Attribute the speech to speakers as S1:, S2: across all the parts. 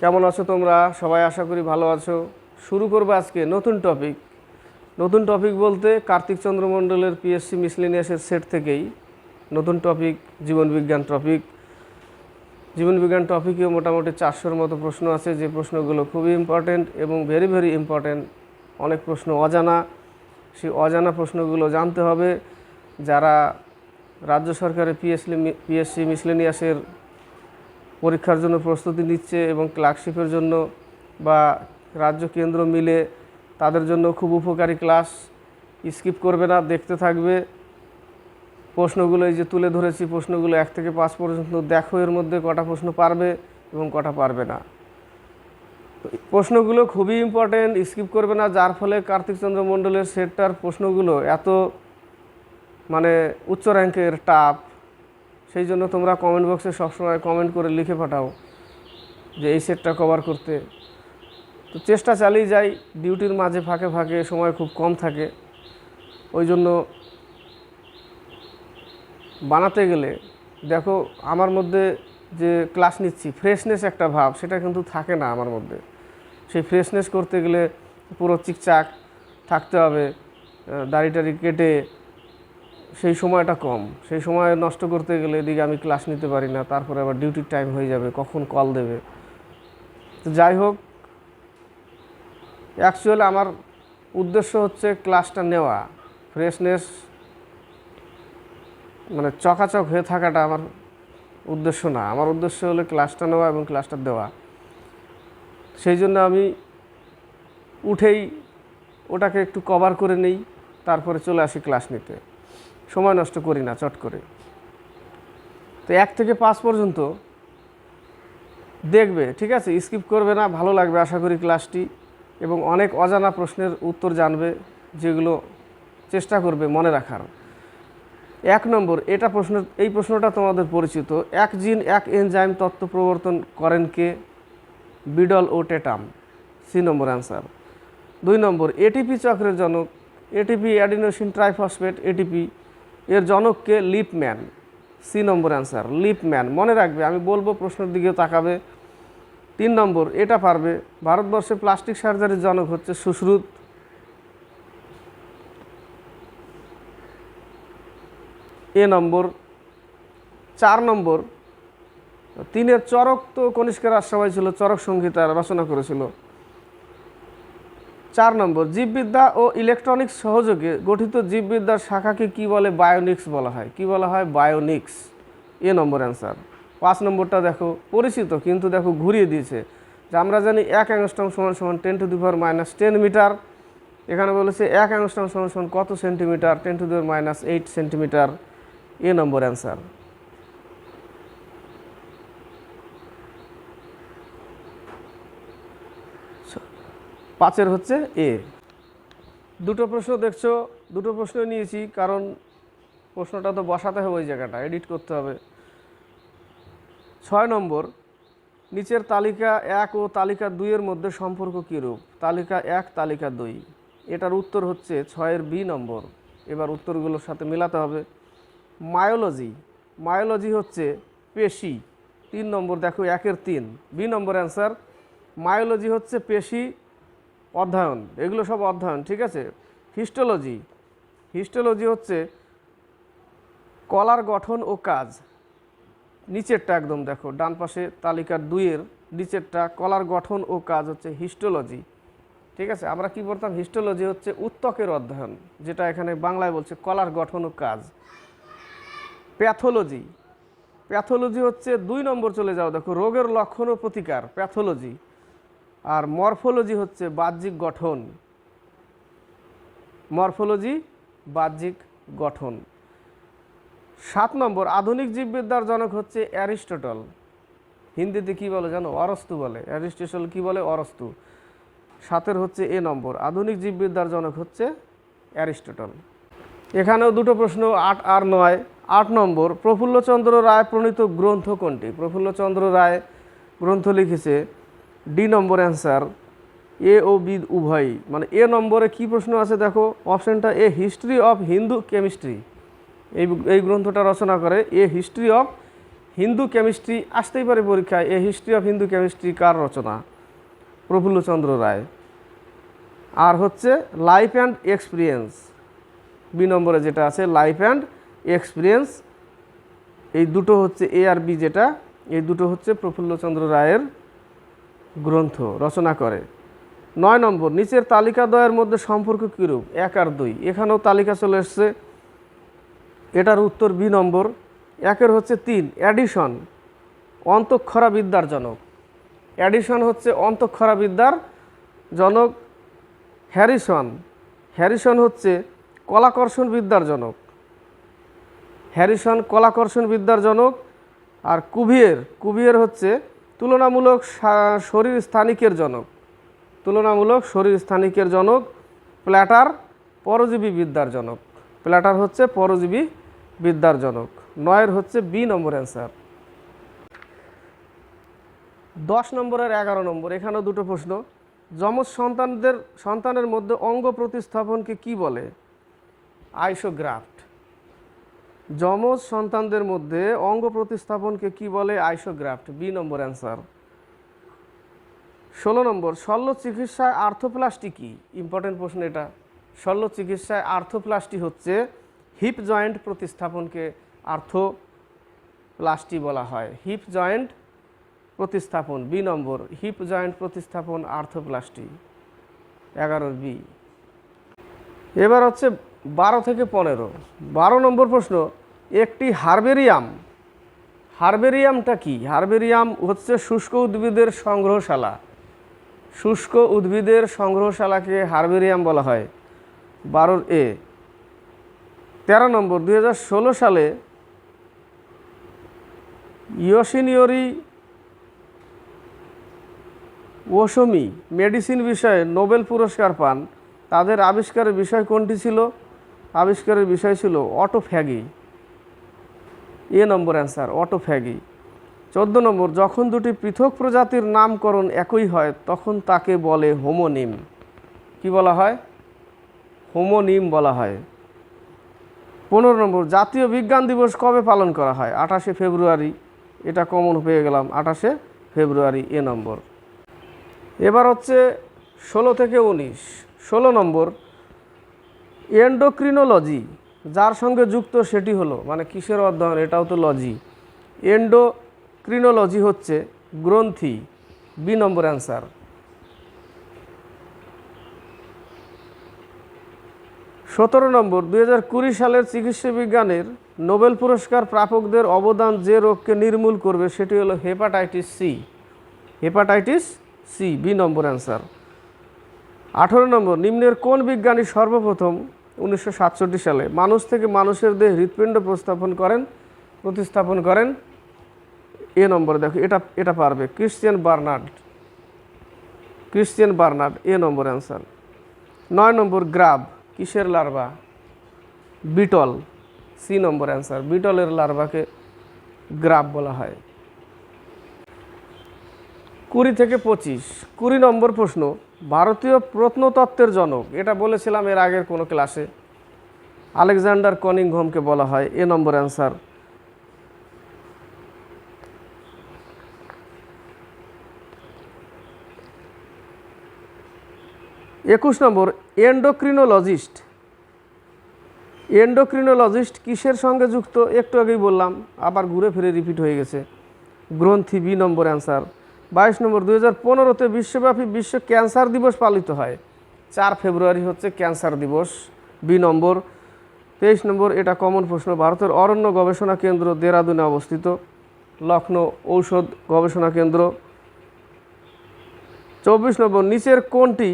S1: কেমন আছো তোমরা? সবাই আশা করি ভালো আছো। শুরু করব আজকে নতুন টপিক নতুন টপিক বলতে কার্তিক চন্দ্র মণ্ডলের পিএসসি মিসলিনিয়াসের সেট থেকেই নতুন টপিক জীবনবিজ্ঞান টপিক জীবনবিজ্ঞান টপিকেও মোটামুটি চারশোর মতো প্রশ্ন আছে। যে প্রশ্নগুলো খুবই ইম্পর্টেন্ট এবং ভেরি ভেরি ইম্পর্টেন্ট অনেক প্রশ্ন অজানা। সেই অজানা প্রশ্নগুলো জানতে হবে। যারা রাজ্য সরকারের পিএসসি পিএসসি মিসলেনিয়াসের পরীক্ষার জন্য প্রস্তুতি নিচ্ছে এবং ক্লার্কশিপের জন্য বা রাজ্য কেন্দ্র মিলে তাদের জন্য খুব উপকারী ক্লাস। স্কিপ করবে না, দেখতে থাকবে। প্রশ্নগুলো এই যে তুলে ধরেছি, প্রশ্নগুলো এক থেকে পাঁচ পর্যন্ত দেখো, এর মধ্যে কটা প্রশ্ন পারবে এবং কটা পারবে না। প্রশ্নগুলো খুবই ইম্পর্টেন্ট স্কিপ করবে না, যার ফলে কার্তিক চন্দ্র মণ্ডলের সেটটার প্রশ্নগুলো এত মানে উচ্চ র্যাঙ্কের টাপ সেই জন্য তোমরা কমেন্ট বক্সে সবসময় কমেন্ট করে লিখে পাঠাও যে এই সেটটা কভার করতে। তো চেষ্টা চালিয়ে যাই ডিউটির মাঝে ফাঁকে ফাঁকে সময় খুব কম থাকে। ওই জন্য বানাতে গেলে, দেখো আমার মধ্যে যে ক্লাস নিচ্ছি ফ্রেশনেস একটা ভাব, সেটা কিন্তু থাকে না আমার মধ্যে। সেই ফ্রেশনেস করতে গেলে পুরো চিকচাক থাকতে হবে দাড়ি টাড়ি কেটে সেই সময়টা কম। সেই সময় নষ্ট করতে গেলে এদিকে আমি ক্লাস নিতে পারি না, তারপরে আবার ডিউটির টাইম হয়ে যাবে, কখন কল দেবে। তো যাই হোক অ্যাকচুয়ালি আমার উদ্দেশ্য হচ্ছে ক্লাসটা নেওয়া। ফ্রেশনেস মানে চকাচক হয়ে থাকাটা আমার উদ্দেশ্য না। আমার উদ্দেশ্য হলো ক্লাসটা নেওয়া এবং ক্লাসটা দেওয়া। সেই জন্য আমি উঠেই ওটাকে একটু কভার করে নেই, তারপরে চলে আসি ক্লাস নিতে। সময় নষ্ট করি না, চট করে। তো এক থেকে পাঁচ পর্যন্ত দেখবে, ঠিক আছে? স্কিপ করবে না, ভালো লাগবে আশা করি ক্লাসটি এবং অনেক অজানা প্রশ্নের উত্তর জানবে, যেগুলো চেষ্টা করবে মনে রাখার। এক নম্বর, এটা প্রশ্ন, এই প্রশ্নটা তোমাদের পরিচিত। এক জিন, এক এনজাইম তত্ত্ব প্রবর্তন করেন কে? বিডল ও টেটাম। সি নম্বর অ্যান্সার দুই নম্বর এটিপি চক্রের জনক এটিপি অ্যাডিনোসিন ট্রাইফসফেট এটিপি এর জনককে Lipmann. C number answer Lipmann. মনে রাখবে, আমি বলব প্রশ্নের দিকে তাকাবে। তিন নম্বর, এটা পারবে। ভারতবর্ষে প্লাস্টিক সার্জারির জনক হচ্ছে সুশ্রুত। এ নম্বর। চার নম্বর, তিনের চরক তো কনিষ্কের রাজসভায় ছিল, চরক সংহিতা রচনা করেছিল। চার নম্বর, জীববিদ্যা ও ইলেকট্রনিক্স সহযোগে গঠিত জীববিদ্যার শাখাকে কি বলে বায়োনিক্স বলা হয়? কি বলা হয়? বায়োনিক্স এ নম্বর অ্যান্সার পাঁচ নম্বরটা দেখো, পরিচিত কিন্তু দেখো ঘুরিয়ে দিয়েছে। যে আমরা জানি এক অ্যাংস্ট্রম সমান সমান ten to the minus ten metre এখানে বলেছে এক অ্যাংস্ট্রম সমান সমান কত centimetre ten to the minus eight centimetre A number answer পাঁচের হচ্ছে এ। দুটো প্রশ্ন দেখছ, দুটো প্রশ্ন নিয়েছি, কারণ প্রশ্নটা তো বসাতে হবে ওই জায়গাটা, এডিট করতে হবে। ছয় নম্বর, নিচের তালিকা এক ও তালিকা দুইয়ের মধ্যে সম্পর্ক কীরূপ? তালিকা এক, তালিকা দুই। এটার উত্তর হচ্ছে ছয়ের বি নম্বর। এবার উত্তরগুলোর সাথে মেলাতে হবে। মায়োলজি মায়োলজি হচ্ছে পেশি। তিন নম্বর দেখো, একের তিন। বি নম্বর অ্যান্সার, মায়োলজি হচ্ছে পেশি অধ্যয়ন, এগুলো সব অধ্যয়ন, ঠিক আছে? হিস্টোলজি হিস্টোলজি হচ্ছে কলার গঠন ও কাজ। নিচেরটা একদম দেখো, ডান পাশে তালিকার দুইয়ের নিচেরটা কলার গঠন ও কাজ হচ্ছে হিস্টোলজি, ঠিক আছে? আমরা কি বলতাম হিস্টোলজি হচ্ছে উত্তকের অধ্যয়ন, যেটা এখানে বাংলায় বলছে কলার গঠন ও কাজ। প্যাথোলজি প্যাথোলজি হচ্ছে দুই নম্বর চলে যাও দেখো, রোগের লক্ষণ ও প্রতিকার, প্যাথোলজি। আর মরফোলজি হচ্ছে বাহ্যিক গঠন। মরফোলজি, বাহ্যিক গঠন। সাত নম্বর, আধুনিক জীববিদ্যার জনক হচ্ছে অ্যারিস্টটল। হিন্দিতে কি বলে জানো? অরস্তু বলে। অ্যারিস্টটল কি বলে? অরস্তু। সাতের হচ্ছে এ নম্বর, আধুনিক জীববিদ্যার জনক হচ্ছে অ্যারিস্টটল। এখানেও দুটো প্রশ্ন, আট আর নয়। আট নম্বর, প্রফুল্লচন্দ্র রায় প্রণীত গ্রন্থ কোনটি? প্রফুল্লচন্দ্র রায় গ্রন্থ লিখেছে ডি নম্বর অ্যান্সার, এ ও বি উভয়ই। মানে এ নম্বরে কি প্রশ্ন আছে দেখো, অপশানটা A, history of Hindu chemistry. এই এই গ্রন্থটা রচনা করে A, history of Hindu chemistry আসতেই পারে পরীক্ষায়, A, history of Hindu chemistry কার রচনা? প্রফুল্লচন্দ্র রায়। আর হচ্ছে, লাইফ অ্যান্ড এক্সপিরিয়েন্স। বি নম্বরে যেটা আছে, লাইফ অ্যান্ড এক্সপিরিয়েন্স। এই দুটো হচ্ছে এ আর বি যেটা, এই দুটো হচ্ছে প্রফুল্লচন্দ্র রায়ের গ্রন্থ রচনা করে। নয় নম্বর, নিচের তালিকা দ্বয়ের মধ্যে সম্পর্ক কীরূপ? এক আর দুই। এখানেও তালিকা চলে এসছে। এটার উত্তর বি নম্বর। একের হচ্ছে তিন, অ্যাডিশন, অন্তঃক্ষরা বিদ্যার জনক। অ্যাডিশন হচ্ছে অন্তঃক্ষরা বিদ্যার জনক। হ্যারিসন হ্যারিসন হচ্ছে কলাকর্ষণ বিদ্যার জনক। হ্যারিসন কলাকর্ষণ বিদ্যার জনক। আর কুভিয়ের কুভিয়ের হচ্ছে তুলনামূলক শরীর স্থানিকের জনক। তুলনামূলক শরীর স্থানিকের জনক, প্ল্যাটার পরজীবী বিদ্যার জনক। প্ল্যাটার হচ্ছে পরজীবী বিদ্যার জনক। নয়ের হচ্ছে বি নম্বর অ্যান্সার। দশ নম্বরের এগারো নম্বর, এখানেও দুটো প্রশ্ন। যমজ সন্তানদের, সন্তানের মধ্যে অঙ্গ প্রতিস্থাপনকে কি বলে? আইসোগ্রাফট যমজ সন্তানদের মধ্যে অঙ্গ প্রতিস্থাপনকে কি বলে? Isograft, B number answer. ষোলো নম্বর, শল্য চিকিৎসায় আর্থোপ্লাস্টি কি? ইম্পর্টেন্ট প্রশ্ন এটা। শল্য চিকিৎসায় আর্থোপ্লাস্টি হচ্ছে হিপ জয়েন্ট প্রতিস্থাপনকে আর্থোপ্লাস্টি বলা হয়। হিপ জয়েন্ট প্রতিস্থাপন, বি নম্বর, হিপ জয়েন্ট প্রতিস্থাপন আর্থোপ্লাস্টি। এগারোর বি। এবার হচ্ছে বারো থেকে পনেরো। বারো নম্বর প্রশ্ন, একটি হার্বেরিয়াম, হার্বেরিয়ামটা কি? হার্বেরিয়াম হচ্ছে শুষ্ক উদ্ভিদের সংগ্রহশালা। শুষ্ক উদ্ভিদের সংগ্রহশালাকে হার্বেরিয়াম বলা হয়। বারোর এ। তেরো নম্বর দু হাজার ষোলো সালে ইয়োসিনিয়রি ওসমি, মেডিসিন বিষয়ে নোবেল পুরস্কার পান। তাদের আবিষ্কারের বিষয় কোনটি ছিল? আবিষ্কারের বিষয় ছিল autophagy. A number answer, autophagy. চোদ্দ নম্বর, যখন দুটি পৃথক প্রজাতির নামকরণ একই হয়, তখন তাকে বলে হোমোনিম। কি বলা হয়? হোমোনিম বলা হয়। পনেরো নম্বর, জাতীয় বিজ্ঞান দিবস কবে পালন করা হয়? আঠাশে ফেব্রুয়ারি। এটা কমন পেয়ে গেলাম, আঠাশে ফেব্রুয়ারি, এ নম্বর। এবার হচ্ছে ষোলো থেকে উনিশ। ষোলো নম্বর এন্ডোক্রিনোলজি যার সঙ্গে যুক্ত সেটি হলো মানে কিসের অধ্যয়ন? এটাও তো লজি এন্ডোক্রিনোলজি হচ্ছে গ্রন্থি, বি নম্বর অ্যান্সার সতেরো নম্বর, দুই হাজার কুড়ি সালের চিকিৎসা বিজ্ঞানের নোবেল পুরস্কার প্রাপকদের অবদান যে রোগকে নির্মূল করবে সেটি হলো hepatitis C hepatitis C B number answer আঠেরো নম্বর, নিম্নের কোন বিজ্ঞানী সর্বপ্রথম উনিশশো সাতষট্টি সালে। মানুষ থেকে মানুষের দেহে হৃৎপিণ্ড প্রস্থাপন করেন, প্রতিস্থাপন করেন। এ নম্বরে দেখো, এটা এটা পারবে। Christian Barnard. Christian Barnard, A number answer. নয় নম্বর গ্রাব, কিসের larva? Beetle, C number answer. বিটলের লার্ভাকে গ্রাব বলা হয়। কুড়ি থেকে পঁচিশ। কুড়ি নম্বর প্রশ্ন ভারতীয় প্রত্নতত্ত্বের জনক, এটা বলেছিলাম এর আগের কোনো ক্লাসে। আলেকজান্ডার কনিংহমকে বলা হয়, এ নম্বর অ্যান্সার। একুশ নম্বর, এন্ডোক্রিনোলজিস্ট। এন্ডোক্রিনোলজিস্ট কিসের সঙ্গে যুক্ত? একটু আগেই বললাম, আবার ঘুরে ফিরে রিপিট হয়ে গেছে। গ্রন্থি বি নম্বর অ্যান্সার। বাইশ নম্বর, দুই হাজার পনেরোতে বিশ্বব্যাপী বিশ্ব ক্যান্সার দিবস পালিত হয়। চার ফেব্রুয়ারি হচ্ছে ক্যান্সার দিবস। বি নম্বর, তেইশ নম্বর, এটা কমন প্রশ্ন, ভারতের অরণ্য গবেষণা কেন্দ্র দেরাদুনে অবস্থিত। লখনৌ ঔষধ গবেষণা কেন্দ্র। চব্বিশ নম্বর, নিচের কোনটি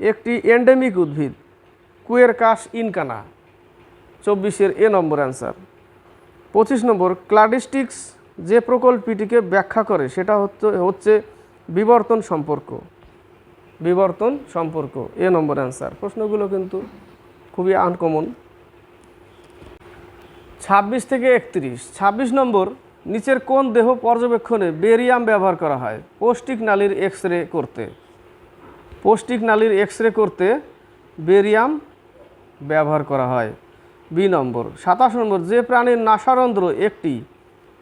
S1: একটি এন্ডেমিক উদ্ভিদ? কুয়ের কাশ ইনকানা। চব্বিশের এ নম্বর অ্যান্সার পঁচিশ নম্বর, ক্লাডিস্টিক্স যে প্রকল্পটিকে ব্যাখ্যা করে, সেটা হচ্ছে হচ্ছে বিবর্তন সম্পর্ক। বিবর্তন সম্পর্ক, এ নম্বর অ্যান্সার প্রশ্নগুলো কিন্তু খুবই আনকমন ছাব্বিশ থেকে একত্রিশ। ছাব্বিশ নম্বর, নিচের কোন দেহ পর্যবেক্ষণে বেরিয়াম ব্যবহার করা হয়? পৌষ্টিক নালীর এক্স রে করতে। পৌষ্টিক নালীর এক্স রে করতে বেরিয়াম ব্যবহার করা হয়। বি নম্বর, সাতাশ নম্বর, যে প্রাণীর নাসারন্ধ্র একটি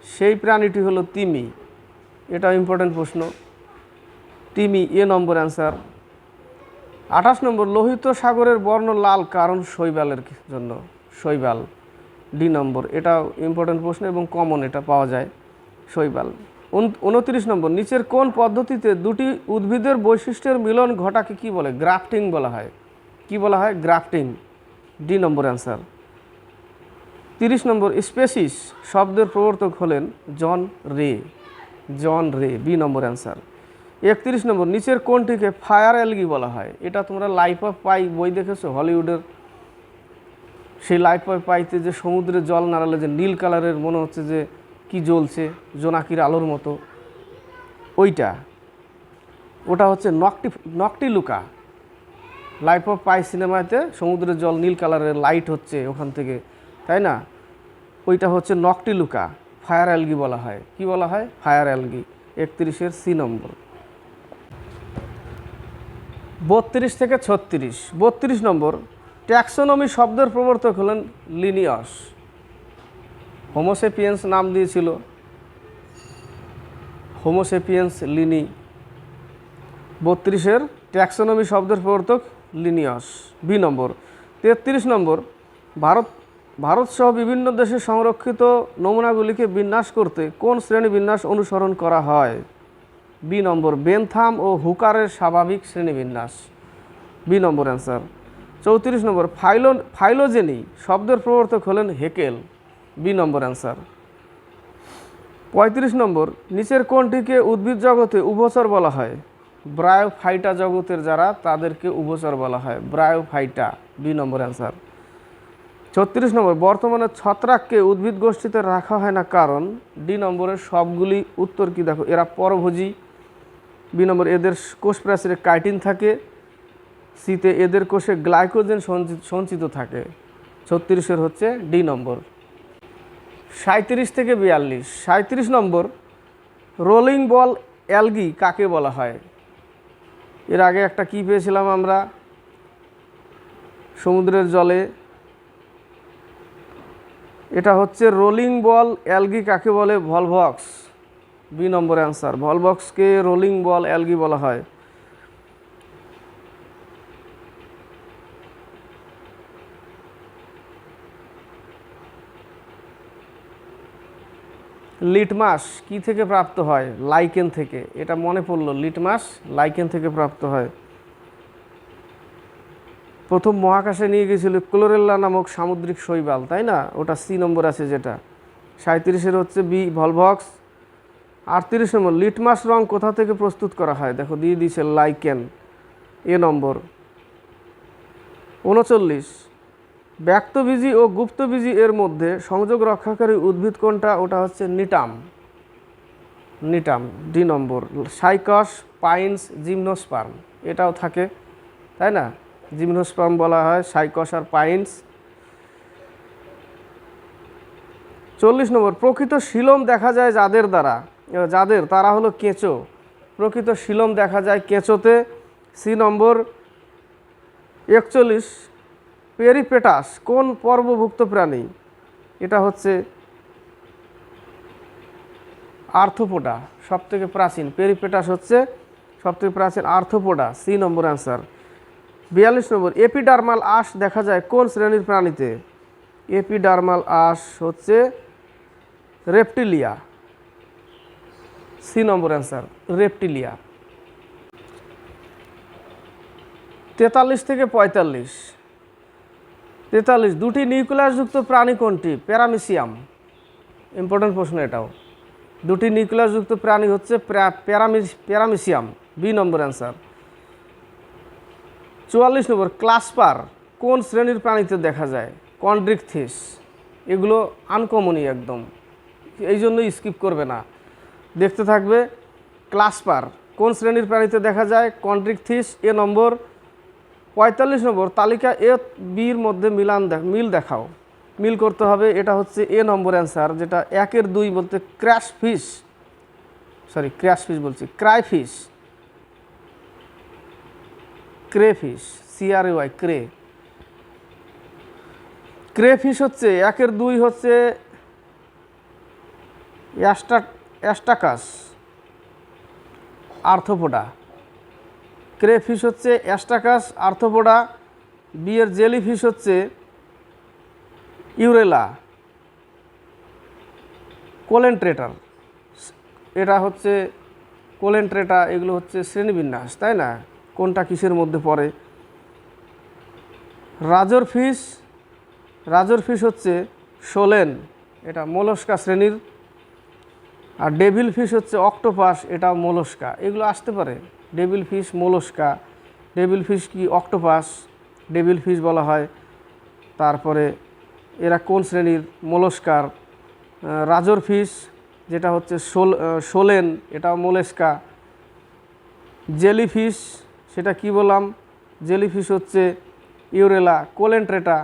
S1: সেই প্রাণীটি হলো তিমি। এটাও ইম্পর্টেন্ট প্রশ্ন। তিমি এ নম্বর অ্যান্সার আঠাশ নম্বর, লোহিত সাগরের বর্ণ লাল কারণ শৈবালের জন্য? শৈবাল। ডি নম্বর, এটাও ইম্পর্টেন্ট প্রশ্ন এবং কমন এটা পাওয়া যায়, শৈবাল। উন- উনত্রিশ নম্বর, নিচের কোন পদ্ধতিতে দুটি উদ্ভিদের বৈশিষ্ট্যের মিলন ঘটাকে কি বলে? গ্রাফটিং বলা হয়। কি বলা হয়? গ্রাফটিং। ডি নম্বর অ্যান্সার তিরিশ নম্বর স্পেসিস শব্দের প্রবর্তক হলেন জন রে। জন রে, বি নম্বর অ্যান্সার। একত্রিশ নম্বর, নিচের কোনটিকে ফায়ার অ্যালগি বলা হয়। এটা তোমরা লাইফ অফ পাই বই দেখেছ, হলিউডের। সেই লাইফ অফ পাইতে যে সমুদ্রে জল নাড়ালে যে নীল কালারের মনে হচ্ছে যে কি জ্বলছে, জোনাকির আলোর মতো। ওইটা। ওটা হচ্ছে নকটি নকটি লুকা লাইফ অফ পাই সিনেমাতে সমুদ্রের জল নীল কালারের লাইট হচ্ছে ওখান থেকে। তাই না? ওইটা হচ্ছে নকটি লুকা, ফায়ার অ্যালগি বলা হয়। কি বলা হয়? ফায়ার অ্যালগি, একত্রিশের সি নম্বর। বত্রিশ থেকে ছত্রিশ। বত্রিশ নম্বর, ট্যাক্সোনমি শব্দের প্রবর্তক হলেন লিনিয়স। হোমোসেপিয়েন্স নাম দিয়েছিল। Homo sapiens Linyi. বত্রিশের ট্যাক্সোনমি শব্দের প্রবর্তক লিনিয়স। বি নম্বর, তেত্রিশ নম্বর, ভারত ভারত সহ বিভিন্ন দেশে সংরক্ষিত নমুনাগুলিকে বিন্যাস করতে কোন শ্রেণি বিন্যাস অনুসরণ করা হয়? বি নম্বর, বেনথাম ও হুকারের স্বাভাবিক শ্রেণীবিন্যাস বি নম্বর অ্যান্সার। চৌত্রিশ নম্বর ফাইলো ফাইলোজেনি শব্দের প্রবর্তক হলেন হেকেল। বি নম্বর অ্যান্সার। পঁয়ত্রিশ নম্বর, নিচের কোনটিকে উদ্ভিদ জগতে উভচর বলা হয়। ব্রায়োফাইটা জগতের যারা, তাদেরকে উভচর বলা হয়। ব্রায়োফাইটা। B number answer. ছত্রিশ নম্বর, বর্তমানে ছত্রাককে উদ্ভিদ গোষ্ঠীতে রাখা হয় না কারণ ডি নম্বরের সবগুলি উত্তর কি দেখো? এরা পরভোজী। বি নম্বর, এদের কোষ প্রাচীরে কাইটিন থাকে। সিতে এদের কোষে গ্লাইকোজেন সঞ্চি- সঞ্চিত থাকে। ছত্রিশের হচ্ছে ডি নম্বর। সাঁত্রিশ থেকে বিয়াল্লিশ। সাঁত্রিশ নম্বর, রোলিং বল অ্যালগি কাকে বলা হয়? এর আগে একটা কি পেয়েছিলাম আমরা? সমুদ্রের জলে এটা হচ্ছে রোলিং বল অ্যালগি কাকে বলে? ভলভক্স বি নম্বর অ্যান্সার ভলভক্সকে রোলিং বল অ্যালগি বলা হয়। লিটমাস কি থেকে প্রাপ্ত হয়? লাইকেন থেকে। এটা মনে পড়ল। লিটমাস লাইকেন থেকে প্রাপ্ত হয়। প্রথম মহাকাশে নিয়ে গেছিল ক্লোরেল্লা নামক সামুদ্রিক শৈবাল, তাই না? ওটা সি নম্বর আছে যেটা। সাঁত্রিশের হচ্ছে বি ভলভক্স। আটত্রিশ নম্বর, লিটমাস রং কোথা থেকে প্রস্তুত করা হয়? দেখো, দিয়ে দিয়েছে লাইকেন, এ নম্বর। উনচল্লিশ, ব্যক্তবীজি ও গুপ্তবীজি এর মধ্যে সংযোগ রক্ষাকারী উদ্ভিদ কোনটা? ওটা হচ্ছে gnetum. Gnetum, D number. Cycas, pines, gymnosperm, এটাও থাকে, তাই না? জিমনোস্পার্ম বলা হয়, সাইকস আর পাইন্স। চল্লিশ নম্বর, প্রকৃত শিলম দেখা যায় যাদের দ্বারা। যাদের, তারা হলো কেঁচো। প্রকৃত শিলম দেখা যায় কেঁচোতে। সি নম্বর, একচল্লিশ, পেরিপেটাস, কোন পর্বভুক্ত প্রাণী? এটা হচ্ছে আর্থোপোডা সব থেকে প্রাচীন। পেরিপেটাস হচ্ছে সব থেকে প্রাচীন আর্থোপোডা সি নম্বর অ্যান্সার। বিয়াল্লিশ নম্বর এপিডার্মাল আঁশ দেখা যায় কোন শ্রেণির প্রাণীতে? এপিডার্মাল আঁশ হচ্ছে reptilia C number answer reptilia তেতাল্লিশ থেকে পঁয়তাল্লিশ। তেতাল্লিশ, দুটি নিউক্লিয়াসযুক্ত প্রাণী কোনটি? প্যারামিসিয়াম। ইম্পর্টেন্ট প্রশ্ন এটাও। দুটি নিউক্লিয়াসযুক্ত প্রাণী হচ্ছে প্যা- প্যারামিস প্যারামিসিয়াম। বি নম্বর অ্যান্সার চুয়াল্লিশ নম্বর, ক্লাসপার, কোন শ্রেণির প্রাণীতে দেখা যায়? কন্ড্রিকথিস। এগুলো আনকমনই একদম। এই জন্যই স্কিপ করবে না। দেখতে থাকবে, ক্লাসপার, কোন শ্রেণির প্রাণীতে দেখা যায়? Chondrichthyes, A number. পঁয়তাল্লিশ নম্বর, তালিকা এ বির মধ্যে মিলান মিল দেখাও। মিল করতে হবে, এটা হচ্ছে এ নম্বর অ্যান্সার যেটা একের দুই বলতে crash fish sorry crash fish বলছি cry fish cray fish C R Y cray cray fish হচ্ছে, একের দুই হচ্ছে অ্যাস্টা, অ্যাস্টাকাস আর্থোপোডা ক্রেফিশ হচ্ছে অ্যাস্টাকাস আর্থোপোডা বিয়ের জেলিফিশ হচ্ছে ইউরেলা। কোলেন্ট্রেটার এটা হচ্ছে কোলেন্ট্রেটা এগুলো হচ্ছে শ্রেণীবিন্যাস, তাই না? কোনটা কিসের মধ্যে পড়ে? রাজর ফিশ রাজর ফিশ হচ্ছে সোলেন এটা মোলস্কা শ্রেণির। আর ডেভিল ফিশ হচ্ছে অক্টোপাস, এটা মোলস্কা। এগুলো আসতে পারে। Devil fish mollusca. Devil fish কি অক্টোপাস? ডেভিল ফিশ বলা হয়। তারপরে এরা কোন শ্রেণির? মোলস্কার। রাজর ফিশ যেটা হচ্ছে সোল সোলেন এটাও মোলেস্কা। জেলিফিশ সেটা কি বললাম? জেলিফিশ হচ্ছে ইউরেলা, কোলেন্ট্রেটা,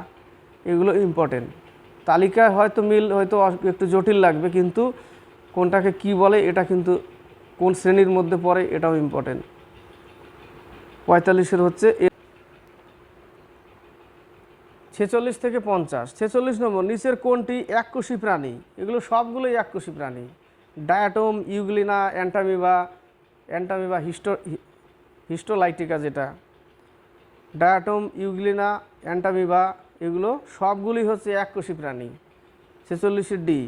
S1: এগুলো ইম্পর্টেন্ট তালিকায় হয়তো মিল, হয়তো একটু জটিল লাগবে, কিন্তু কোনটাকে কি বলে, এটা কিন্তু কোন শ্রেণির মধ্যে পড়ে, এটাও ইম্পর্টেন্ট পঁয়তাল্লিশের হচ্ছে ছেচল্লিশ থেকে পঞ্চাশ। ছেচল্লিশ নম্বর, নিচের কোনটি এককোষী প্রাণী? এগুলো সবগুলোই এককোষী প্রাণী। Diatom, Euglena, Entamoeba Entamoeba, histo histolytica যেটা, ডায়াটম, ইউগ্লিনা, অ্যান্টামিবা, এগুলো সবগুলি হচ্ছে এককোষী প্রাণী। ছেচল্লিশের ডি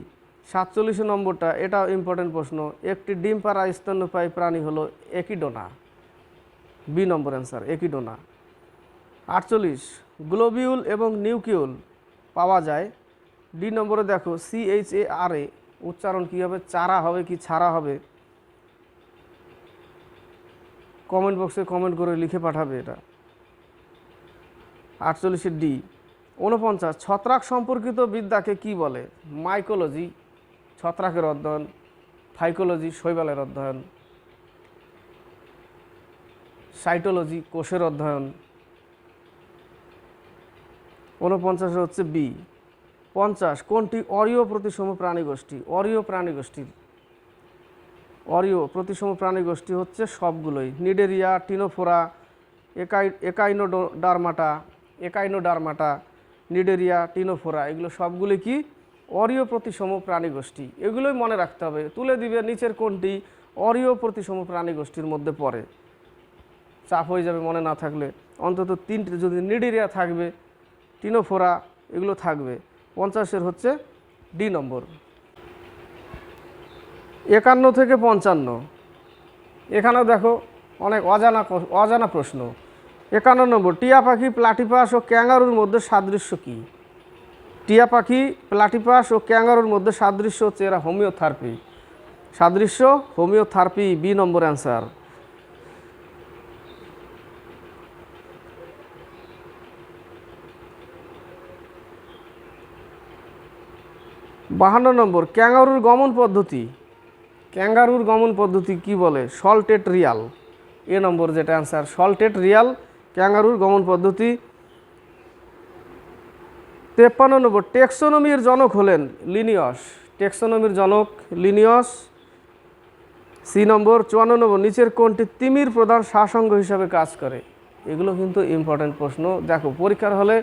S1: সাতচল্লিশের নম্বরটা, এটাও ইম্পর্টেন্ট প্রশ্ন, একটি ডিম পাড়া স্তন্যপায়ী প্রাণী হলো একিডোনা। বি নম্বর অ্যান্সার একিডোনা। আটচল্লিশ, গ্লোবিউল এবং নিউকিউল পাওয়া যায়। ডি নম্বরে দেখো সিএইচ এ আর এ উচ্চারণ কী হবে, চারা হবে কি ছাড়া হবে? কমেন্ট বক্সে কমেন্ট করে লিখে পাঠাবে এটা। আটচল্লিশের ডি উনপঞ্চাশ ছত্রাক সম্পর্কিত বিদ্যাকে কি বলে? মাইকোলজি ছত্রাকের অধ্যয়ন। ফাইকোলজি শৈবালের অধ্যয়ন। সাইটোলজি কোষের অধ্যয়ন। উনপঞ্চাশ হচ্ছে বি পঞ্চাশ, কোনটি অরীয় প্রতিসম প্রাণী গোষ্ঠী অরীয় প্রাণী অরীয় প্রতিসম প্রাণী গোষ্ঠী হচ্ছে সবগুলোই। নিডেরিয়া, টিনোফোরা, একাই, একাইনোডার্মাটা একাইনোডার্মাটা, নিডেরিয়া, টিনোফোরা, এগুলো সবগুলি কি? অরিও প্রতিসম প্রাণী গোষ্ঠী। এগুলোই মনে রাখতে হবে। তুলে দিবে নিচের কোনটি? অরিও প্রতিসম প্রাণী গোষ্ঠীর মধ্যে পড়ে। চাপ হয়ে যাবে মনে না থাকলে। অন্তত তিনটে যদি নিডেরিয়া থাকবে, টিনোফোরা, এগুলো থাকবে। পঞ্চাশের হচ্ছে ডি নম্বর। একান্ন থেকে পঞ্চান্ন। এখানেও দেখো অনেক অজানা অজানা প্রশ্ন। একান্ন নম্বর, টিয়া পাখি প্লাটিপাস ও ক্যাঙ্গারুর মধ্যে সাদৃশ্য কী? টিয়া পাখি প্লাটিপাস ও ক্যাঙ্গারুর মধ্যে সাদৃশ্য হচ্ছে এরা হোমিওথেরাপি। সাদৃশ্য, হোমিওথেরাপি, বি নম্বর অ্যান্সার। বাহান্ন নম্বর, ক্যাঙ্গারুর গমন পদ্ধতি। ক্যাঙ্গারুর গমন পদ্ধতি কি বলে? সল্টেট রিয়াল এ নম্বর যেটা অ্যান্সার সল্টেট রিয়াল ক্যাঙ্গারুর গমন পদ্ধতি। তেপ্পান্ন নম্বর, টেক্সোনমির জনক হলেন লিনিয়স। টেক্সোনমির জনক লিনিয়স। সি নম্বর, চুয়ান্ন নম্বর, নিচের কোনটি তিমির প্রধান শাসঙ্গ হিসাবে কাজ করে। এগুলো কিন্তু ইম্পর্ট্যান্ট প্রশ্ন। দেখো, পরীক্ষার হলে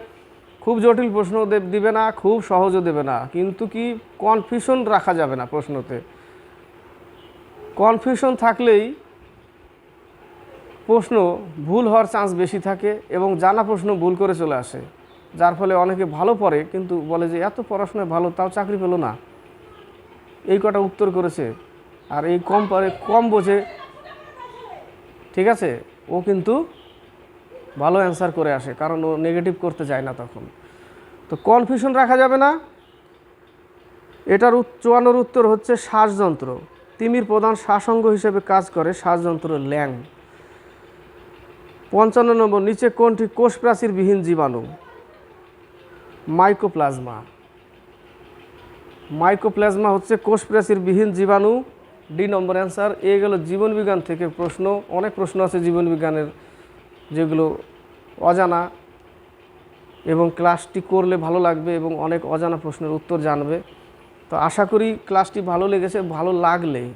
S1: খুব জটিল প্রশ্ন দেবে না, খুব সহজও দেবে না। কিন্তু কি কনফিউশন রাখা যাবে না প্রশ্নতে? কনফিউশন থাকলেই প্রশ্ন ভুল হওয়ার চান্স বেশি থাকে এবং জানা প্রশ্ন ভুল করে চলে আসে। যার ফলে অনেকে ভালো পড়ে কিন্তু বলে যে, এত পড়াশোনায় ভালো, তাও চাকরি পেল না। এই কটা উত্তর করেছে। আর এই কম পারে কম বোঝে। ঠিক আছে? ও কিন্তু ভালো অ্যান্সার করে আসে, কারণ ও নেগেটিভ করতে চায় না তখন। তো কনফিউশন রাখা যাবে না। এটার চুয়ান্নর উত্তর হচ্ছে শ্বাসযন্ত্র। তিমির প্রধান শ্বাসঙ্গ হিসেবে কাজ করে শ্বাসযন্ত্র ল্যাং। পঞ্চান্ন নম্বর, নিচে কোনটি কোষ প্রাচীরবিহীন জীবাণু? মাইকোপ্লাজমা। মাইকোপ্লাজমা হচ্ছে কোষ প্রাচীরবিহীন জীবাণু। ডি নম্বর অ্যান্সার, এ গেল জীবনবিজ্ঞান থেকে প্রশ্ন। অনেক প্রশ্ন আছে জীবনবিজ্ঞানের যেগুলো অজানা এবং ক্লাসটি করলে ভালো লাগবে এবং অনেক অজানা প্রশ্নের উত্তর জানবে। তো আশা করি ক্লাসটি ভালো লেগেছে, ভালো লাগলে,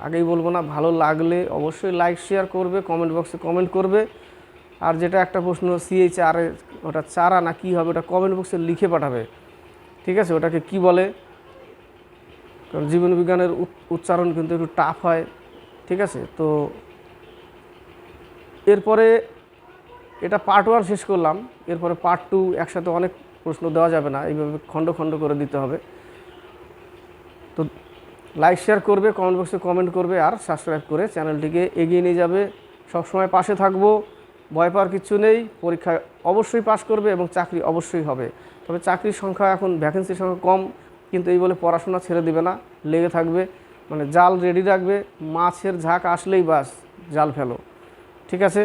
S1: আগেই বলব না, ভালো লাগলে অবশ্যই লাইক শেয়ার করবে কমেন্ট বক্সে কমেন্ট করবে। আর যেটা একটা প্রশ্ন সিএইচ আর ওটা চারা না কী হবে, ওটা কমেন্ট বক্সে লিখে পাঠাবে। ঠিক আছে? ওটাকে কি বলে? কারণ জীবনবিজ্ঞানের উচ- উচ্চারণ কিন্তু একটু টাফ হয়। ঠিক আছে? তো এরপরে এটা পার্ট ওয়ান শেষ করলাম। এরপরে পার্ট টু একসাথে অনেক প্রশ্ন দেওয়া যাবে না। এইভাবে খণ্ড খণ্ড করে দিতে হবে। তো লাইক শেয়ার করবে কমেন্ট বক্সে কমেন্ট করবে আর সাবস্ক্রাইব করে চ্যানেলটিকে এগিয়ে নিয়ে যাবে। সবসময় পাশে থাকব, ভয় পাওয়ার কিছু নেই পরীক্ষায় অবশ্যই পাশ করবে এবং চাকরি অবশ্যই হবে। তবে চাকরির সংখ্যা এখন ভ্যাকেন্সির সংখ্যা কম, কিন্তু এই বলে পড়াশোনা ছেড়ে দিবে না, লেগে থাকবে। মানে জাল রেডি রাখবে, মাছের ঝাঁক আসলেই বাস, জাল ফেলো। ঠিক আছে?